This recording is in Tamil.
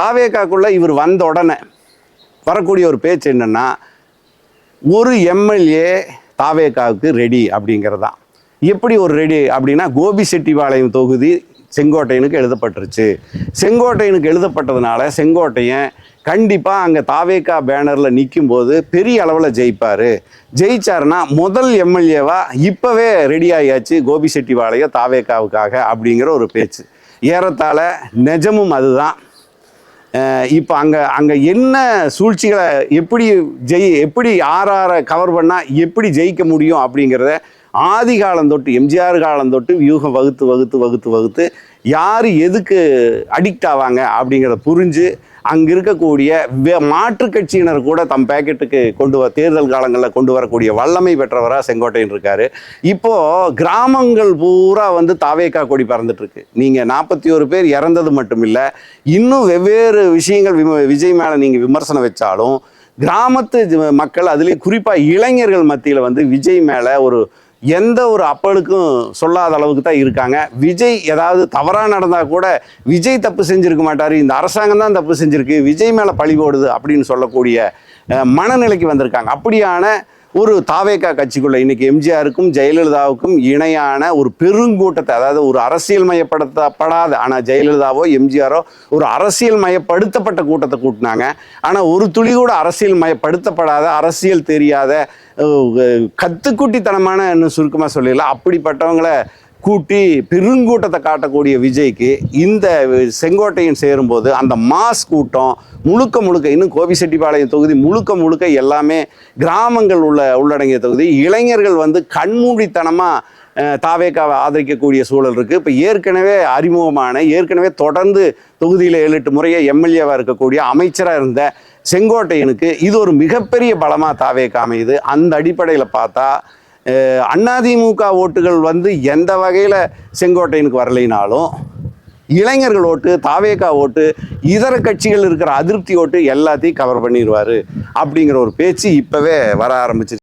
தாவேக்காக்குள்ளே இவர் வந்த உடனே வரக்கூடிய ஒரு பேச்சு என்னென்னா ஒரு எம்எல்ஏ தாவேக்காவுக்கு ரெடி அப்படிங்கிறது. தான் எப்படி ஒரு ரெடி அப்படின்னா கோபி செட்டிபாளையம் தொகுதி செங்கோட்டையனுக்கு எழுதப்பட்டுருச்சு. செங்கோட்டையனுக்கு எழுதப்பட்டதுனால செங்கோட்டையன் கண்டிப்பாக அங்கே தாவேக்கா பேனரில் நிற்கும்போது பெரிய அளவில் ஜெயிப்பார். ஜெயிச்சாருன்னா முதல் எம்எல்ஏவா இப்போவே ரெடி ஆகியாச்சு கோபி செட்டிபாளையம் தாவேக்காவுக்காக அப்படிங்கிற ஒரு பேச்சு. ஏறத்தாழ நிஜமும் அதுதான். இப்போ அங்கே அங்கே என்ன சூழ்ச்சிகளை எப்படி ஜெய் எப்படி ஆர் கவர் பண்ணால் எப்படி ஜெயிக்க முடியும் அப்படிங்கிறத ஆதி காலம் தொட்டு எம்ஜிஆர் காலம் தொட்டு வியூகம் வகுத்து வகுத்து வகுத்து வகுத்து யார் எதுக்கு அடிக்ட் ஆவாங்க அப்படிங்கிறத புரிஞ்சு அங்கே இருக்கக்கூடிய வே- மாற்றுக் கட்சியினர் கூட தம் பேக்கெட்டுக்கு கொண்டு வர தேர்தல் காலங்களில் கொண்டு வரக்கூடிய வல்லமை பெற்றவராக செங்கோட்டையன் இருக்கார். இப்போது கிராமங்கள் பூரா வந்து தாவேக்கா கொடி பறந்துட்டுருக்கு. நீங்கள் நாற்பத்தி ஒரு பேர் இறந்தது மட்டும் இல்லை இன்னும் வெவ்வேறு விஷயங்கள் விம- விஜய் மேலே நீங்கள் விமர்சனம் வச்சாலும் கிராமத்து ஜ- மக்கள் அதுலேயும் குறிப்பாக இளைஞர்கள் மத்தியில் வந்து விஜய் மேலே ஒரு எந்த ஒரு அப்பளுக்கும் சொல்லாத அளவுக்கு தான் இருக்காங்க. விஜய் ஏதாவது தவறாக நடந்தால் கூட விஜய் தப்பு செஞ்சிருக்க மாட்டார் இந்த அரசாங்கம் தான் தப்பு செஞ்சுருக்கு விஜய் மேலே பழி போடுது அப்படின்னு சொல்லக்கூடிய மனநிலைக்கு வந்திருக்காங்க. அப்படியான ஒரு தாவேக்கா கட்சிக்குள்ள இன்னைக்கு எம்ஜிஆருக்கும் ஜெயலலிதாவுக்கும் இணையான ஒரு பெருங்கூட்டத்தை அதாவது ஒரு அரசியல் மயப்படுத்தப்படாத ஆனால் ஜெயலலிதாவோ எம்ஜிஆரோ ஒரு அரசியல் மயப்படுத்தப்பட்ட கூட்டத்தை கூட்டினாங்க. ஆனால் ஒரு துளி கூட அரசியல் மயப்படுத்தப்படாத அரசியல் தெரியாத கத்துக்குட்டித்தனமான இன்னும் சுருக்கமாக சொல்லிடலாம். அப்படிப்பட்டவங்களை கூட்டி பெருங்கூட்டத்தை காட்டக்கூடிய விஜய்க்கு இந்த செங்கோட்டையின் சேரும்போது அந்த மாஸ் கூட்டம் முழுக்க முழுக்க இன்னும் கோபிசெட்டிப்பாளையம் தொகுதி முழுக்க முழுக்க எல்லாமே கிராமங்கள் உள்ள உள்ளடங்கிய தொகுதி. இளைஞர்கள் வந்து கண்மூடித்தனமாக தாவேக்காவை ஆதரிக்கக்கூடிய சூழல் இருக்குது இப்போ ஏற்கனவே அறிமுகமான ஏற்கனவே தொடர்ந்து தொகுதியில் ஏழு எட்டு முறையே எம்எல்ஏவாக இருக்கக்கூடிய அமைச்சராக இருந்த செங்கோட்டையனுக்கு இது ஒரு மிகப்பெரிய பலமாக தாவேக்கா அமையுது. அந்த அடிப்படையில் பார்த்தா அதிமுக ஓட்டுகள் வந்து எந்த வகையில் செங்கோட்டையனுக்கு வரலைனாலும் இளைஞர்கள் ஓட்டு தாவேக்கா ஓட்டு இதர கட்சிகள் இருக்கிற அதிருப்தி ஓட்டு எல்லாத்தையும் கவர் பண்ணிடுவார் அப்படிங்கிற ஒரு பேச்சு இப்போவே வர ஆரம்பிச்சிருச்சு.